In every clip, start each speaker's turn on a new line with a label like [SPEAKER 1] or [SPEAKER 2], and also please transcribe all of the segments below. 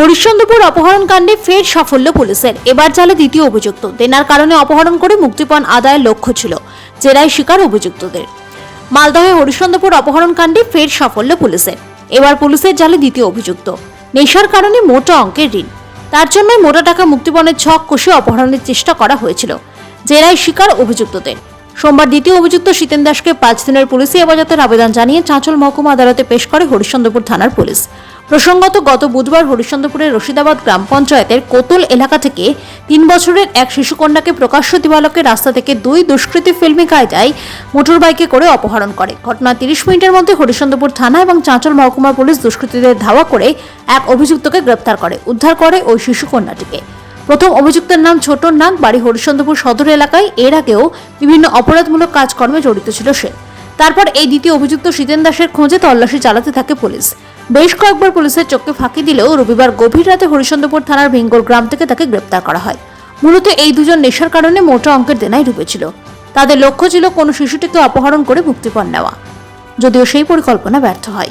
[SPEAKER 1] হরিশ্চন্দ্রপুর অপহরণ কাণ্ডে ফের সাফল্য পুলিশের। এবার জালে দ্বিতীয় অভিযুক্ত। দেনার কারণে অপহরণ করে মুক্তিপণ আদায়ের লক্ষ্য ছিল। জেরায় শিকার অভিযুক্তদের। মালদহে হরিশ্চন্দ্রপুর অপহরণ কাণ্ডে ফের সাফল্য পুলিশের। এবার পুলিশের জালে দ্বিতীয় অভিযুক্ত। নেশার কারণে মোটা অঙ্কের ঋণ। তার জন্যই মোটা টাকা মুক্তিপণের ছক কষে অপহরণের চেষ্টা করা হয়েছিল। জেরায় শিকার অভিযুক্তদের। সোমবার দ্বিতীয় অভিযুক্ত শীতেন দাসকে পাঁচ দিনের পুলিশি হেফাজতের আবেদন জানিয়ে চাঁচল মহকুমা আদালতে পেশ করে হরিশ্চন্দ্রপুর থানার পুলিশ। প্রসঙ্গত, গত বুধবার হরিশ্চন্দ্রপুরের রশিদাবাদ গ্রাম পঞ্চায়েতের কোতল এলাকা থেকে তিন বছরের এক শিশুকন্যাকে প্রকাশ্য দিবালকের রাস্তা থেকে দুই দুষ্কৃতী ফিল্মি কায়দায় মোটর বাইকে করে অপহরণ করে। ঘটনা তিরিশ মিনিটের মধ্যে হরিশ্চন্দ্রপুর থানা এবং চাঁচল মহকুমা পুলিশ দুষ্কৃতীদের ধাওয়া করে এক অভিযুক্তকে গ্রেপ্তার করে, উদ্ধার করে ওই শিশুকন্যাটিকে। প্রথম অভিযুক্তের নাম ছোট নাগ, বাড়ি হরিশ্চন্দ্রপুর সদর এলাকায়। এর আগেও বিভিন্ন অপরাধমূলক কাজকর্মে জড়িত ছিল সে। তারপর এই দ্বিতীয় অভিযুক্ত শীতেন দাসের খোঁজে তল্লাশি চালাতে থাকে পুলিশ। বেশ কয়েকবার পুলিশের চোখকে ফাঁকি দিলেও রবিবার গভীর রাতে হরিচন্দ্রপুর থানার ভেঙ্গল গ্রাম থেকে তাকে গ্রেপ্তার করা হয়। মূলত এই দুজন নেশার কারণে মোটা অঙ্কের দেনায় ডুবেছিল। তাদের লক্ষ্য ছিল কোনো শিশুটিকে অপহরণ করে মুক্তিপণ নেওয়া। যদিও সেই পরিকল্পনা ব্যর্থ হয়।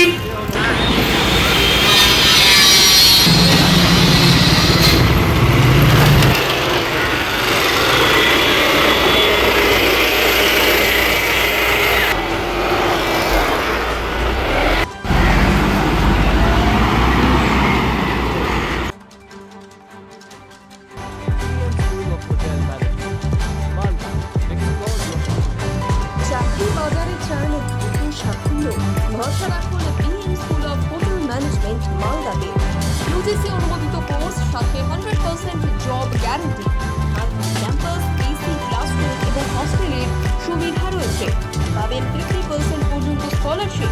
[SPEAKER 2] চাকরি বাজারে নতুন সাফল্য ভরসা রাখুন BM school of hotel management মালদাতে। ইউজিসি অনুমোদিত কোর্স সাথে hundred percent job guarantee campus AC classroom এবং হস্টেলের সুবিধা রয়েছে। পাবেন ফিফটি পার্সেন্ট পর্যন্ত স্কলারশিপ